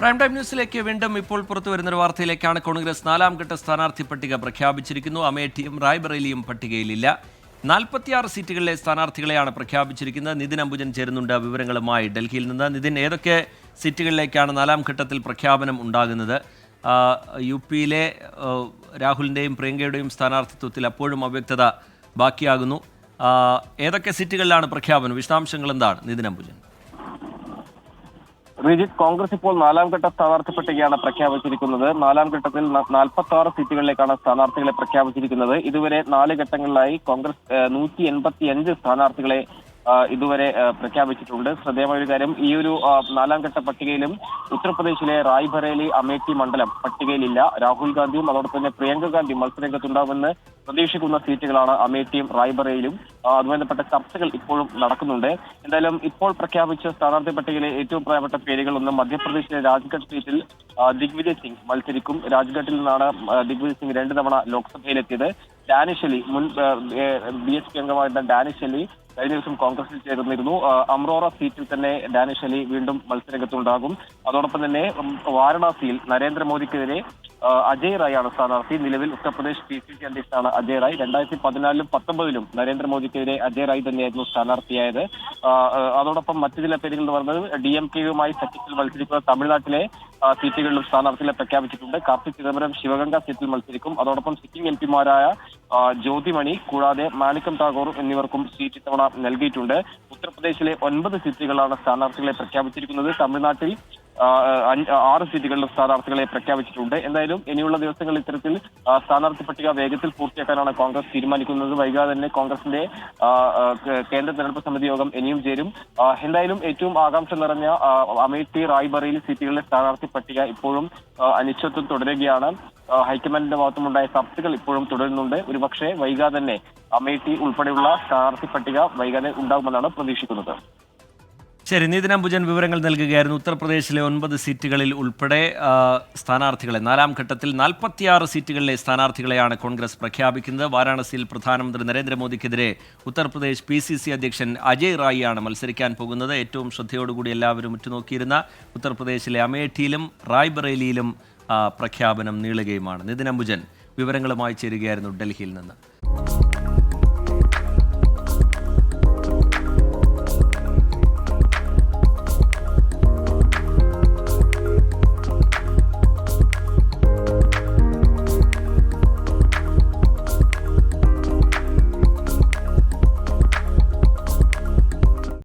Prime time ന്യൂസിലേക്ക് വീണ്ടും ഇപ്പോൾ പുറത്തു വരുന്ന ഒരു വാർത്തയിലേക്കാണ് കോൺഗ്രസ് നാലാം ഘട്ട സ്ഥാനാർത്ഥി പട്ടിക പ്രഖ്യാപിച്ചിരിക്കുന്നു. അമേഠിയും റായ്ബറേലിയും പട്ടികയിലില്ല. നാൽപ്പത്തിയാറ് സീറ്റുകളിലെ സ്ഥാനാർത്ഥികളെയാണ് പ്രഖ്യാപിച്ചിരിക്കുന്നത്. നിതിൻ അംബുജൻ ചേരുന്നുണ്ട് വിവരങ്ങളുമായി. ഡൽഹിയിൽ നിന്ന് നിതിൻ ഏതൊക്കെ സീറ്റുകളിലേക്കാണ് നാലാം ഘട്ടത്തിൽ പ്രഖ്യാപനം ഉണ്ടാകുന്നത്? യു പിയിലെ രാഹുലിന്റെയും പ്രിയങ്കയുടെയും സ്ഥാനാർത്ഥിത്വത്തിൽ അപ്പോഴും അവ്യക്തത ബാക്കിയാകുന്നു. ഏതൊക്കെ സീറ്റുകളിലാണ് പ്രഖ്യാപനം? വിശദാംശങ്ങൾ എന്താണ്? നിതിൻ അംബുജൻ. റിജിത്ത് കോൺഗ്രസ് ഇപ്പോൾ നാലാം ഘട്ട സ്ഥാനാർത്ഥി പട്ടികയാണ് പ്രഖ്യാപിച്ചിരിക്കുന്നത്. നാലാം ഘട്ടത്തിൽ നാൽപ്പത്തി ആറ് സീറ്റുകളിലേക്കാണ് സ്ഥാനാർത്ഥികളെ പ്രഖ്യാപിച്ചിരിക്കുന്നത്. ഇതുവരെ നാല് ഘട്ടങ്ങളിലായി കോൺഗ്രസ് നൂറ്റി എൺപത്തി അഞ്ച് സ്ഥാനാർത്ഥികളെ ഇതുവരെ പ്രഖ്യാപിച്ചിട്ടുണ്ട്. ശ്രദ്ധേയമായ ഒരു കാര്യം ഈ ഒരു നാലാം ഘട്ട പട്ടികയിലും ഉത്തർപ്രദേശിലെ റായ്ബറേലി അമേഠി മണ്ഡലം പട്ടികയിലില്ല. രാഹുൽ ഗാന്ധിയും അതോടൊപ്പം തന്നെ പ്രിയങ്ക ഗാന്ധിയും മത്സരരംഗത്തുണ്ടാവുമെന്ന് പ്രതീക്ഷിക്കുന്ന സീറ്റുകളാണ് അമേഠിയും റായ്ബറയിലും അതുമായിപ്പെട്ട ചർച്ചകൾ ഇപ്പോഴും നടക്കുന്നുണ്ട്. എന്തായാലും ഇപ്പോൾ പ്രഖ്യാപിച്ച സ്ഥാനാർത്ഥി പട്ടികയിലെ ഏറ്റവും പ്രധാനപ്പെട്ട പേരുകളൊന്ന് മധ്യപ്രദേശിലെ രാജ്ഘട്ട് സീറ്റിൽ ദിഗ്വിജയ് സിംഗ് മത്സരിക്കും. രാജ്ഘട്ടിൽ നിന്നാണ് ദിഗ്വിജയ് സിംഗ് രണ്ട് തവണ ലോക്സഭയിലെത്തിയത്. ഡാനിഷ് അലി മുൻ ബി എസ് പി അംഗമായിരുന്ന ഡാനിഷ് അലി കഴിഞ്ഞ ദിവസം കോൺഗ്രസിൽ ചേർന്നിരുന്നു. അമ്രോറ സീറ്റിൽ തന്നെ ഡാനിഷ് അലി വീണ്ടും മത്സരരംഗത്തുണ്ടാകും. അതോടൊപ്പം തന്നെ വാരണാസിയിൽ നരേന്ദ്രമോദിക്കെതിരെ അജയ് റായ് ആണ് സ്ഥാനാർത്ഥി. നിലവിൽ ഉത്തർപ്രദേശ് പി സി സി അധ്യക്ഷനാണ് അജയ് റായ്. രണ്ടായിരത്തി പതിനാലിലും പത്തൊമ്പതിലും നരേന്ദ്രമോദിക്കെതിരെ അജയ് റായ് തന്നെയായിരുന്നു സ്ഥാനാർത്ഥിയായത്. അതോടൊപ്പം മറ്റു ചില പേരുകൾ എന്ന് പറയുന്നത് ഡി എം കെയുമായി സഖ്യത്തിൽ മത്സരിക്കുന്ന തമിഴ്നാട്ടിലെ സീറ്റുകളിലും സ്ഥാനാർത്ഥികളെ പ്രഖ്യാപിച്ചിട്ടുണ്ട്. കാർത്തി ചിദംബരം ശിവഗംഗ സീറ്റിൽ മത്സരിക്കും. അതോടൊപ്പം സിറ്റിംഗ് എം പിമാരായ ജ്യോതിമണി കൂടാതെ മാണിക്കം ടാഗോർ എന്നിവർക്കും സീറ്റ് ഇത്തവണ നൽകിയിട്ടുണ്ട്. ഉത്തർപ്രദേശിലെ ഒൻപത് സീറ്റുകളാണ് സ്ഥാനാർത്ഥികളെ പ്രഖ്യാപിച്ചിരിക്കുന്നത്. തമിഴ്നാട്ടിൽ ആറ് സീറ്റുകളിലും സ്ഥാനാർത്ഥികളെ പ്രഖ്യാപിച്ചിട്ടുണ്ട്. എന്തായാലും ഇനിയുള്ള ദിവസങ്ങളിൽ ഇത്തരത്തിൽ സ്ഥാനാർത്ഥി പട്ടിക വേഗത്തിൽ പൂർത്തിയാക്കാനാണ് കോൺഗ്രസ് തീരുമാനിക്കുന്നത്. വൈകാതെ തന്നെ കോൺഗ്രസിന്റെ കേന്ദ്ര തെരഞ്ഞെടുപ്പ് സമിതി യോഗം ഇനിയും ചേരും. എന്തായാലും ഏറ്റവും ആകാംക്ഷ നിറഞ്ഞ അമേഠി റായ്ബറേലി സീറ്റുകളിലെ സ്ഥാനാർത്ഥി പട്ടിക ഇപ്പോഴും അനിശ്ചിത്വം തുടരുകയാണ്. ഹൈക്കമാൻഡിന്റെ ഭാഗത്തുമുണ്ടായ ചർച്ചകൾ ഇപ്പോഴും തുടരുന്നുണ്ട്. ഒരുപക്ഷെ വൈകാതെ തന്നെ അമേഠി ഉൾപ്പെടെയുള്ള സ്ഥാനാർത്ഥി പട്ടിക വൈകാതെ ഉണ്ടാകുമെന്നാണ് പ്രതീക്ഷിക്കുന്നത്. ശരി നിതിൻ അംബുജൻ വിവരങ്ങൾ നൽകുകയായിരുന്നു. ഉത്തർപ്രദേശിലെ ഒൻപത് സീറ്റുകളിൽ ഉൾപ്പെടെ സ്ഥാനാർത്ഥികളെ നാലാം ഘട്ടത്തിൽ നാൽപ്പത്തിയാറ് സീറ്റുകളിലെ സ്ഥാനാർത്ഥികളെയാണ് കോൺഗ്രസ് പ്രഖ്യാപിക്കുന്നത്. വാരാണസിയിൽ പ്രധാനമന്ത്രി നരേന്ദ്രമോദിക്കെതിരെ ഉത്തർപ്രദേശ് പി സി സി അധ്യക്ഷൻ അജയ് റായിയാണ് മത്സരിക്കാൻ പോകുന്നത്. ഏറ്റവും ശ്രദ്ധയോടുകൂടി എല്ലാവരും ഉറ്റുനോക്കിയിരുന്ന ഉത്തർപ്രദേശിലെ അമേഠിയിലും റായ്ബറേലിയിലും പ്രഖ്യാപനം നീളുകയുമാണ്. നിതിൻ അംബുജൻ വിവരങ്ങളുമായി ചേരുകയായിരുന്നു ഡൽഹിയിൽ നിന്ന്.